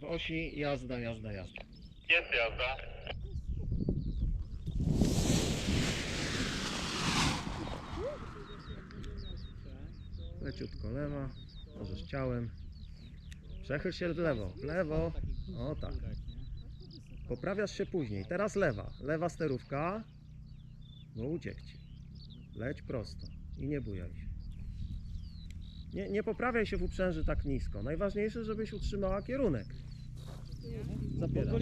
w osi, jazda, jazda, jazda. Jest jazda. Leciutko lewa, możesz ciałem. Przechyl się w lewo, w lewo, o tak. Poprawiasz się później, teraz lewa, lewa sterówka. No uciekł ci. Leć prosto i nie bujaj się. Nie, nie poprawiaj się w uprzęży tak nisko. Najważniejsze, żebyś utrzymała kierunek. Zapieram.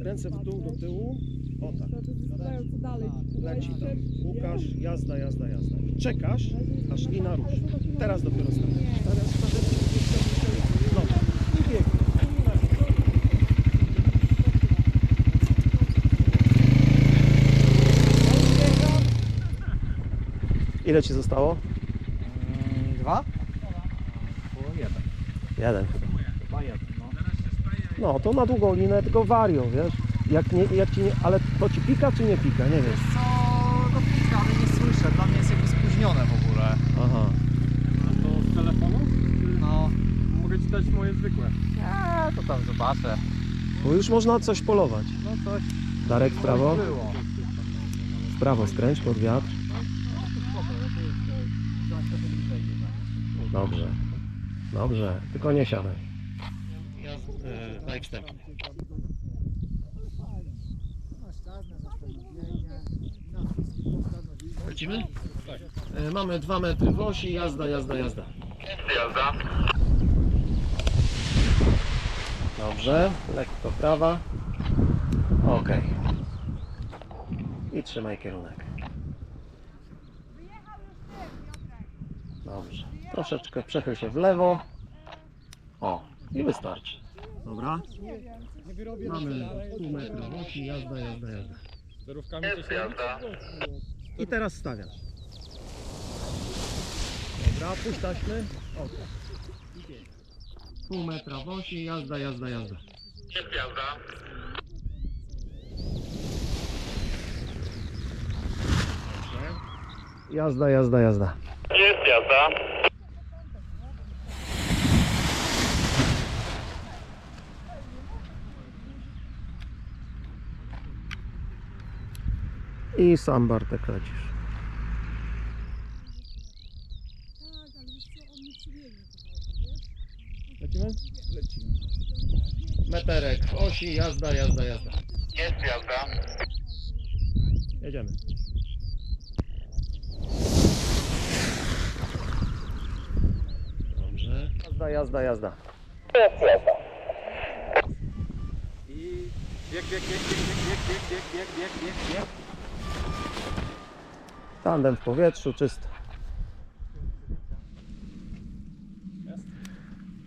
Ręce w dół, do tyłu. O tak. Dalej? Leci tam. Łukasz, jazda, jazda, jazda. I czekasz, aż lina ruszy. Teraz dopiero stawiasz. Teraz stawiasz. No, i biegnie. Ile ci zostało? Dwa? Jeden. No. No, to na długą linę, tylko warią, wiesz? Jak nie, jak ci nie, ale to ci pika czy nie pika? Nie wiesz. Wiesz co, no pika, ale nie słyszę. Dla mnie jest jakby spóźnione w ogóle. Aha. A to z telefonu? No, Mogę ci dać moje zwykłe. nie, to tam zobaczę. Bo już można coś polować. No coś, Darek w prawo. było. W prawo skręć pod wiatr. Dobrze. Dobrze. Tylko nie siadaj. Jazd, e, daj wstępny. Lecimy? Tak. Mamy dwa metry w osi, jazda, jazda, jazda. Jazda. Dobrze, lekko prawa. Ok. I trzymaj kierunek. Dobrze. Troszeczkę przechyl się w lewo. O, i wystarczy. Dobra. Mamy pół metra w osi, jazda, jazda, jazda. Zerówkami Jest jazda. I teraz stawiasz. Dobra, puść taśmy. Ok. Pół metra w osi, jazda, jazda, jazda. Jest jazda. Jazda, jazda, jazda. Jest jazda. I sam Bartek lecisz. Lecimy? Lecimy. Meterek w osi, jazda, jazda, jazda. Jest jazda. Jedziemy. Dobrze. Jazda, jazda, jazda. Jest jazda. I bieg, bieg, bieg, bieg, bieg, bieg, bieg, bieg, bieg, bieg, bieg. Tandem w powietrzu, czysto.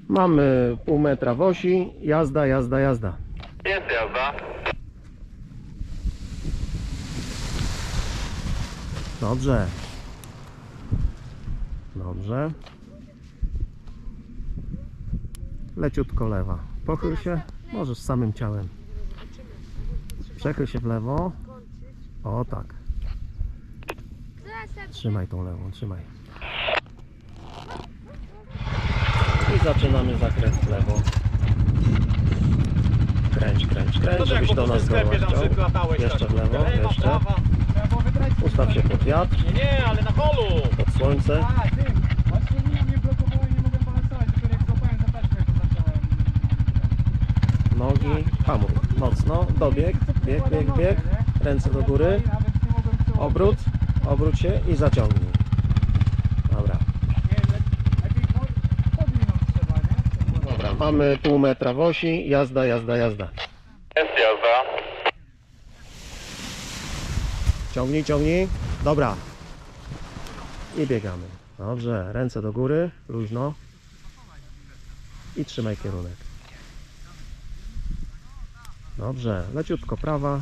Mamy pół metra w osi, jazda, jazda, jazda. Jest jazda. Dobrze. Dobrze. Leciutko lewa. Pochyl się. Możesz samym ciałem. Przechyl się w lewo. O tak. Trzymaj tą lewą, trzymaj. I zaczynamy zakręt w lewo. Kręć, kręć, kręć, żebyś do nas przylatałeś Jeszcze w lewo, jeszcze. Ustaw się pod wiatr, Nie, nie, ale na polu. pod słońce. A, ty. Właśnie linia mnie blokowała i nie mogłem balansować, tylko jak złapałem za taśmę, to zacząłem. Nogi, hamuj, mocno, dobieg, bieg, bieg, bieg, ręce do góry, Nawet nie mogłem przełożyć. obrót, obróć się i zaciągnij. Dobra, dobra, mamy pół metra w osi, jazda, jazda, jazda. Jest jazda. Ciągnij, ciągnij, dobra. I biegamy. Dobrze, ręce do góry, luźno. I trzymaj kierunek. Dobrze, leciutko prawa.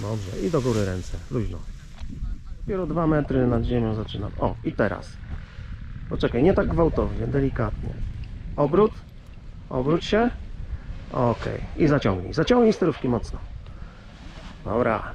Dobrze, i do góry ręce, luźno. Dopiero dwa metry nad ziemią zaczynam. O, i teraz. Poczekaj, nie tak gwałtownie, delikatnie. Obrót, obróć się. Ok, i zaciągnij. Zaciągnij sterówki mocno. Dobra.